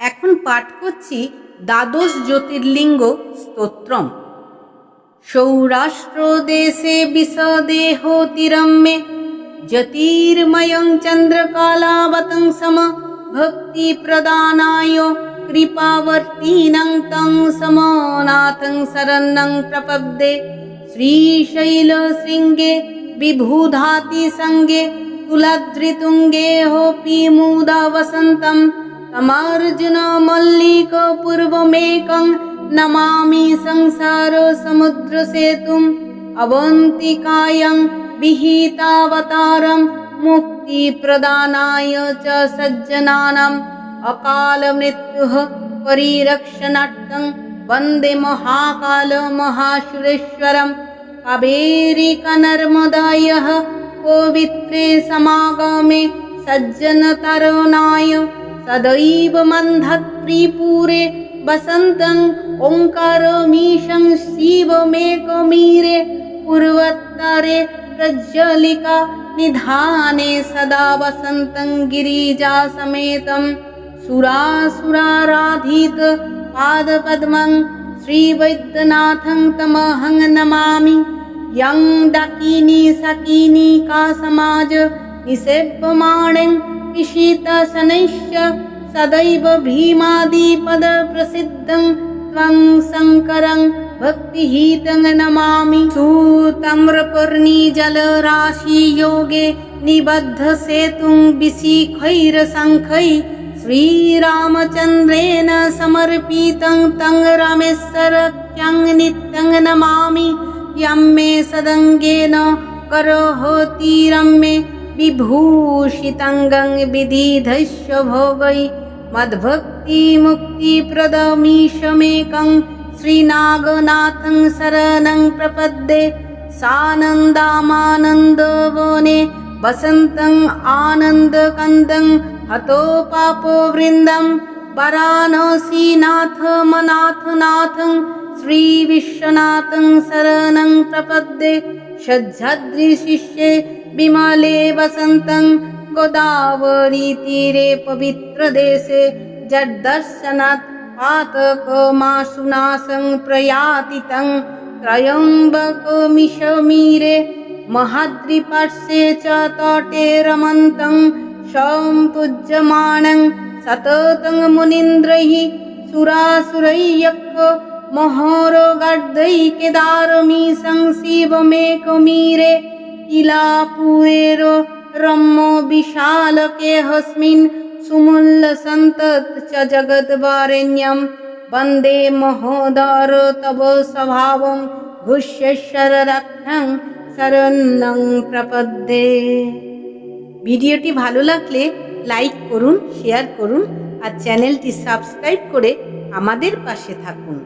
এখন পাঠ করছি দ্বাদশ জ্যোতির্লিঙ্গ স্তোত্রম সৌরাষ্ট্রদেশে বিশদেহোতিরম্যে জ্যোতির্ময়ं चन्द्रकालावतंसम भक्तिप्रदानाय कृपावर्तीनं तं समनाथं शरणं प्रपद्ये श्रीशैलशृङ्गे विभूधातिसङ्गे कुलधृतुङ्गे होपि मुदा वसन्तं तमार्जुनमल्लिकपूर्वमेकं नमामि संसारसमुद्रसेतुम् अवन्तिकायं विहितावतारं मुक्तिप्रदानाय च सज्जनानाम् अकालमृत्युः परिरक्षणार्थं वन्दे महाकालमहासुरेश्वरं कावेरिकनर्मदायः पवित्रे समागमे सज्जनतरुणाय सदैव मन्धत्रिपुरे वसन्तम् ओङ्कारमीशं शिवमेकमीरे पूर्वोत्तरे प्रज्वलिका निधाने सदा वसन्तं गिरिजासमेतं सुरासुराराधित पादपद्मं श्रीवैद्यनाथं तमहं नमामि। यं डाकिनी सकिनी का समाज निषेव्यमाणं ईशितशनैश्च सदैव भीमादिपदप्रसिद्धं त्वं शङ्करं भक्तिहितं नमामि। सुतम्रपर्णिजलराशियोगे निबद्धसेतुं विशिखैरशङ्खै श्रीरामचन्द्रेण समर्पितं तं रामेश्वरक्यं नित्यं नमामि। यं मे सदङ्गेन करोहोतिरं मे विभूषितङ्गं विदिधस्य भोगै मद्भक्तिमुक्तिप्रदमीशमेकं श्रीनागनाथं शरणं प्रपद्ये सानन्दामानन्दवने वसन्तम् आनन्दकन्दं हतो पापवृन्दं वरानसीनाथमनाथनाथं श्रीविश्वनाथं शरणं प्रपद्ये सज्जद्रिशिष्ये विमले वसन्तं गोदावरीतीरे पवित्रदेशे जड्दर्शनात् पातकमाशुनाशं प्रयातितं त्रयम्बकमिषमीरे महाद्रिपार्श्वे च तटे रमन्तं सम्पूज्यमानं सततं मुनीन्द्रैः सुरासुरैयक् महोरगर्दैः केदारमीशं शिवमेकमीरे इलापुरेरो रम्मो विशालके हस्मिन् सुमुल्लसन्तत् च जगद्वारेण्यं वन्दे महोदर तव स्वभावं ঘুষ্যেশ্বররক্ষং শরণ্যং প্রপদ্যে ভিডিওটি ভালো লাগলে লাইক করুন শেয়ার করুন আর চ্যানেলটি সাবস্ক্রাইব করে আমাদের পাশে থাকুন